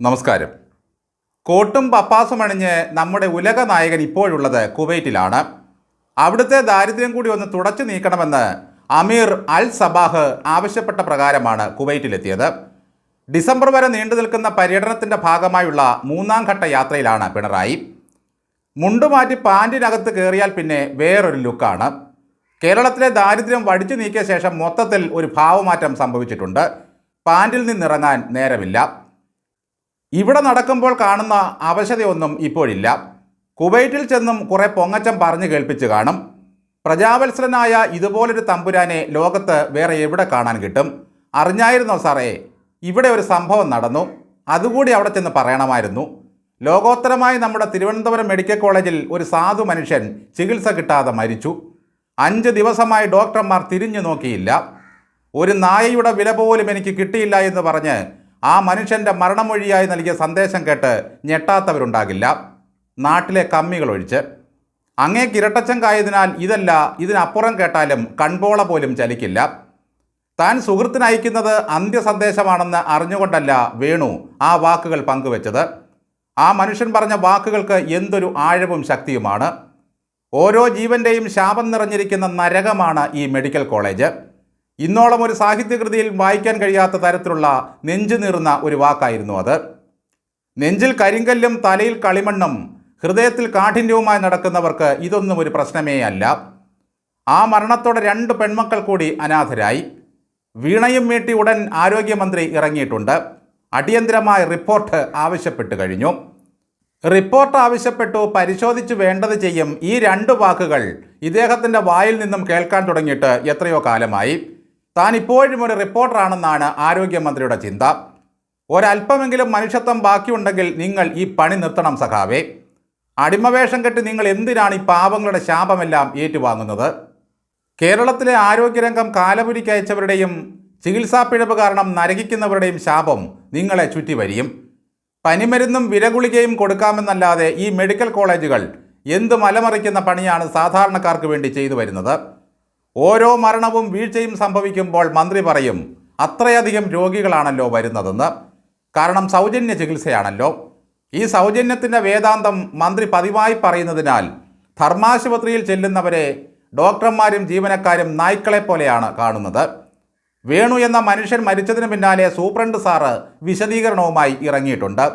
നമസ്കാരം. കോട്ടും പപ്പാസും അണിഞ്ഞ് നമ്മുടെ ഉലക നായകൻ ഇപ്പോഴുള്ളത് കുവൈറ്റിലാണ്. അവിടുത്തെ ദാരിദ്ര്യം കൂടി ഒന്ന് തുടച്ചു നീക്കണമെന്ന് അമീർ അൽ സബാഹ് ആവശ്യപ്പെട്ട പ്രകാരമാണ് കുവൈറ്റിലെത്തിയത്. ഡിസംബർ വരെ നീണ്ടു നിൽക്കുന്ന പര്യടനത്തിന്റെ ഭാഗമായുള്ള മൂന്നാം ഘട്ട യാത്രയിലാണ് പിണറായി. മുണ്ടുമാറ്റി പാന്റിനകത്ത് കയറിയാൽ പിന്നെ വേറൊരു ലുക്കാണ്. കേരളത്തിലെ ദാരിദ്ര്യം വടിച്ചു നീക്കിയ ശേഷം മൊത്തത്തിൽ ഒരു ഭാവമാറ്റം സംഭവിച്ചിട്ടുണ്ട്. പാന്റിൽ നിന്നിറങ്ങാൻ നേരമില്ല. ഇവിടെ നടക്കുമ്പോൾ കാണുന്ന അവശതയൊന്നും ഇപ്പോഴില്ല. കുവൈറ്റിൽ ചെന്നും കുറേ പൊങ്ങച്ചം പറഞ്ഞു കേൾപ്പിച്ച് കാണും. പ്രജാവത്സരനായ ഇതുപോലൊരു തമ്പുരാനെ ലോകത്ത് വേറെ എവിടെ കാണാൻ കിട്ടും? അറിഞ്ഞായിരുന്നോ സാറേ? ഇവിടെ ഒരു സംഭവം നടന്നു. അതുകൂടി അവിടെ ചെന്ന് പറയണമായിരുന്നു. ലോകോത്തരമായി നമ്മുടെ തിരുവനന്തപുരം മെഡിക്കൽ കോളേജിൽ ഒരു സാധു മനുഷ്യൻ ചികിത്സ കിട്ടാതെ മരിച്ചു. അഞ്ച് ദിവസമായി ഡോക്ടർമാർ തിരിഞ്ഞു നോക്കിയില്ല. ഒരു നായയുടെ വില പോലും എനിക്ക് കിട്ടിയില്ല എന്ന് പറഞ്ഞ് ആ മനുഷ്യന്റെ മരണമൊഴിയായി നൽകിയ സന്ദേശം കേട്ട് ഞെട്ടാത്തവരുണ്ടാകില്ല. നാട്ടിലെ കമ്മികൾ ഒഴിച്ച്. അങ്ങേക്ക് ഇരട്ടച്ചം കായതിനാൽ ഇതല്ല ഇതിനപ്പുറം കേട്ടാലും കൺപോള പോലും ചലിക്കില്ല. താൻ സുഹൃത്തിന് അയക്കുന്നത് അന്ത്യസന്ദേശമാണെന്ന് അറിഞ്ഞുകൊണ്ടല്ല വേണു ആ വാക്കുകൾ പങ്കുവച്ചത്. ആ മനുഷ്യൻ പറഞ്ഞ വാക്കുകൾക്ക് എന്തൊരു ആഴവും ശക്തിയുമാണ്. ഓരോ ജീവന്റെയും ശാപം നിറഞ്ഞിരിക്കുന്ന നരകമാണ് ഈ മെഡിക്കൽ കോളേജ്. ഇന്നോളം ഒരു സാഹിത്യകൃതിയിൽ വായിക്കാൻ കഴിയാത്ത തരത്തിലുള്ള നെഞ്ചു നീറുന്ന ഒരു വാക്കായിരുന്നു അത്. നെഞ്ചിൽ കരിങ്കല്ലും തലയിൽ കളിമണ്ണും ഹൃദയത്തിൽ കാഠിന്യവുമായി നടക്കുന്നവർക്ക് ഇതൊന്നും ഒരു പ്രശ്നമേ അല്ല. ആ മരണത്തോടെ രണ്ട് പെൺമക്കൾ കൂടി അനാഥരായി. വീണയും മീട്ടി ഉടൻ ആരോഗ്യമന്ത്രി ഇറങ്ങിയിട്ടുണ്ട്. അടിയന്തരമായ റിപ്പോർട്ട് ആവശ്യപ്പെട്ടു കഴിഞ്ഞു. റിപ്പോർട്ട് ആവശ്യപ്പെട്ടു പരിശോധിച്ച് വേണ്ടത് ചെയ്യും ഈ രണ്ട് വാക്കുകൾ ഇദ്ദേഹത്തിന്റെ വായിൽ നിന്നും കേൾക്കാൻ തുടങ്ങിയിട്ട് എത്രയോ കാലമായി. താൻ ഇപ്പോഴും ഒരു റിപ്പോർട്ടറാണെന്നാണ് ആരോഗ്യമന്ത്രിയുടെ ചിന്ത. ഒരല്പമെങ്കിലും മനുഷ്യത്വം ബാക്കിയുണ്ടെങ്കിൽ നിങ്ങൾ ഈ പണി നിർത്തണം സഖാവേ. അടിമവേഷം കെട്ടി നിങ്ങൾ എന്തിനാണ് ഈ പാവങ്ങളുടെ ശാപമെല്ലാം ഏറ്റുവാങ്ങുന്നത്? കേരളത്തിലെ ആരോഗ്യരംഗം കാലപുരിക്കയച്ചവരുടെയും ചികിത്സാ പിഴവ് കാരണം നരകിക്കുന്നവരുടെയും ശാപം നിങ്ങളെ ചുറ്റി വരിയും പനിമരുന്നും വിരഗുളികയും കൊടുക്കാമെന്നല്ലാതെ ഈ മെഡിക്കൽ കോളേജുകൾ എന്ത് മലമറിക്കുന്ന പണിയാണ് സാധാരണക്കാർക്ക് വേണ്ടി ചെയ്തു വരുന്നത്? ഓരോ മരണവും വീഴ്ചയും സംഭവിക്കുമ്പോൾ മന്ത്രി പറയും അത്രയധികം രോഗികളാണല്ലോ വരുന്നതെന്ന്. കാരണം സൗജന്യ ചികിത്സയാണല്ലോ. ഈ സൗജന്യത്തിന്റെ വേദാന്തം മന്ത്രി പതിവായി പറയുന്നതിനാൽ ധർമാശുപത്രിയിൽ ചെല്ലുന്നവരെ ഡോക്ടർമാരും ജീവനക്കാരും നായ്ക്കളെ പോലെയാണ് കാണുന്നത്. വേണു എന്ന മനുഷ്യൻ മരിച്ചതിന് പിന്നാലെ സൂപ്രണ്ട് സാറ് വിശദീകരണവുമായി ഇറങ്ങിയിട്ടുണ്ട്.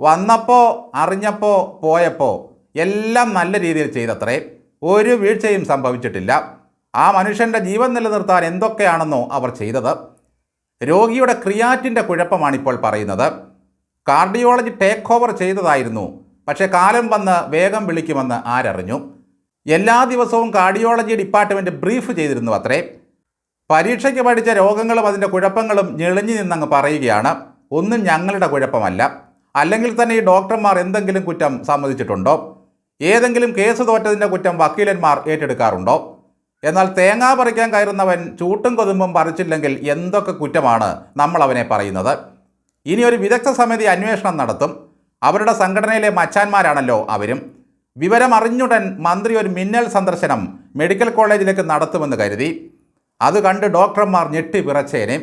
വന്നപ്പോൾ അറിഞ്ഞപ്പോൾ പോയപ്പോൾ എല്ലാം നല്ല രീതിയിൽ ചെയ്തത്രേ. ഒരു വീഴ്ചയും സംഭവിച്ചിട്ടില്ല. ആ മനുഷ്യന്റെ ജീവൻ നിലനിർത്താൻ എന്തൊക്കെയാണെന്നോ അവർ ചെയ്തത്. രോഗിയുടെ ക്രിയാറ്റിന്റെ കുഴപ്പമാണിപ്പോൾ പറയുന്നത്. കാർഡിയോളജി ടേക്ക് ഓവർ ചെയ്തതായിരുന്നു. പക്ഷേ കാലം വന്ന് വേഗം വിളിക്കുമെന്ന് ആരറിഞ്ഞു. എല്ലാ ദിവസവും കാർഡിയോളജി ഡിപ്പാർട്ട്മെന്റ് ബ്രീഫ് ചെയ്തിരുന്നു അത്രേ. പരീക്ഷയ്ക്ക് പഠിച്ച രോഗങ്ങളും അതിന്റെ കുഴപ്പങ്ങളും ഞെളിഞ്ഞു നിന്നങ്ങ് പറയുകയാണ്. ഒന്നും ഞങ്ങളുടെ കുഴപ്പമല്ല. അല്ലെങ്കിൽ തന്നെ ഈ ഡോക്ടർമാർ എന്തെങ്കിലും കുറ്റം സമ്മതിച്ചിട്ടുണ്ടോ? ഏതെങ്കിലും കേസ് തോറ്റതിന്റെ കുറ്റം വക്കീലന്മാർ ഏറ്റെടുക്കാറുണ്ടോ? എന്നാൽ തേങ്ങ പറിക്കാൻ കയറുന്നവൻ ചൂട്ടും കൊതുമ്പും പറിച്ചില്ലെങ്കിൽ എന്തൊക്കെ കുറ്റമാണ് നമ്മൾ അവനെ പറയുന്നത്? ഇനി ഒരു വിദഗ്ധ സമിതി അന്വേഷണം നടത്തും. അവരുടെ സംഘടനയിലെ മച്ചാന്മാരാണല്ലോ അവരും. വിവരം അറിഞ്ഞുടൻ മന്ത്രി ഒരു മിന്നൽ സന്ദർശനം മെഡിക്കൽ കോളേജിലേക്ക് നടത്തുമെന്ന് കരുതി. അത് കണ്ട് ഡോക്ടർമാർ ഞെട്ടി വിറച്ചേനെ.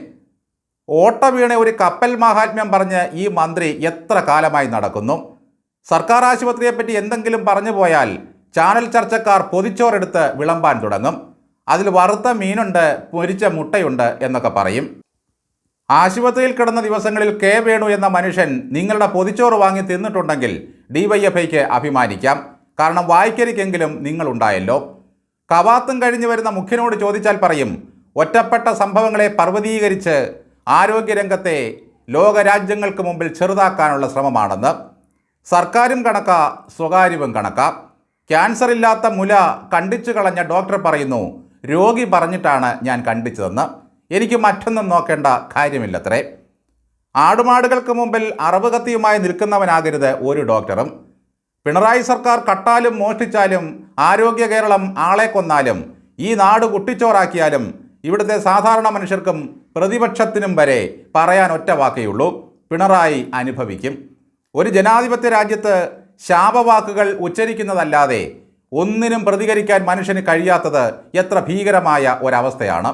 ഓട്ട വീണ ഒരു കപ്പൽ മഹാത്മ്യം പറഞ്ഞ് ഈ മന്ത്രി എത്ര കാലമായി നടക്കുന്നു? സർക്കാർ ആശുപത്രിയെപ്പറ്റി എന്തെങ്കിലും പറഞ്ഞു പോയാൽ ചാനൽ ചർച്ചക്കാർ പൊതിച്ചോറെടുത്ത് വിളമ്പാൻ തുടങ്ങും. അതിൽ വറുത്ത മീനുണ്ട് പൊരിച്ച മുട്ടയുണ്ട് എന്നൊക്കെ പറയും. ആശുപത്രിയിൽ കിടന്ന ദിവസങ്ങളിൽ കെ വേണു എന്ന മനുഷ്യൻ നിങ്ങളുടെ പൊതിച്ചോറ് വാങ്ങി തിന്നിട്ടുണ്ടെങ്കിൽ ഡിവൈഎഫ്ഐക്ക് അഭിമാനിക്കാം. കാരണം വായിക്കരിക്കെങ്കിലും നിങ്ങളുണ്ടായല്ലോ. കവാത്തും കഴിഞ്ഞു വരുന്ന മുഖ്യനോട് ചോദിച്ചാൽ പറയും ഒറ്റപ്പെട്ട സംഭവങ്ങളെ പർവതീകരിച്ച് ആരോഗ്യരംഗത്തെ ലോകരാജ്യങ്ങൾക്ക് മുമ്പിൽ ചെറുതാക്കാനുള്ള ശ്രമമാണെന്ന്. സർക്കാരും കണക്ക സ്വകാര്യവും കണക്ക. ക്യാൻസർ ഇല്ലാത്ത മുല കണ്ടിച്ചു കളഞ്ഞ ഡോക്ടർ പറയുന്നു രോഗി പറഞ്ഞിട്ടാണ് ഞാൻ കണ്ടിച്ചതെന്ന്. എനിക്ക് മറ്റൊന്നും നോക്കേണ്ട കാര്യമില്ലത്രേ. ആടുമാടുകൾക്ക് മുമ്പിൽ അറവ് കത്തിയുമായി നിൽക്കുന്നവനാകരുത് ഒരു ഡോക്ടറും പിണറായി സർക്കാർ കട്ടാലും മോഷ്ടിച്ചാലും ആരോഗ്യ കേരളം ആളെ കൊന്നാലും ഈ നാട് കുട്ടിച്ചോറാക്കിയാലും ഇവിടുത്തെ സാധാരണ മനുഷ്യർക്കും പ്രതിപക്ഷത്തിനും വരെ പറയാൻ ഒറ്റ വാക്കേയുള്ളൂ പിണറായി അനുഭവിക്കും. ഒരു ജനാധിപത്യ രാജ്യത്ത് ശാപവാക്കുകൾ ഉച്ചരിക്കുന്നതല്ലാതെ ഒന്നിനും പ്രതികരിക്കാൻ മനുഷ്യന് കഴിയാത്തത് എത്ര ഭീകരമായ ഒരവസ്ഥയാണ്.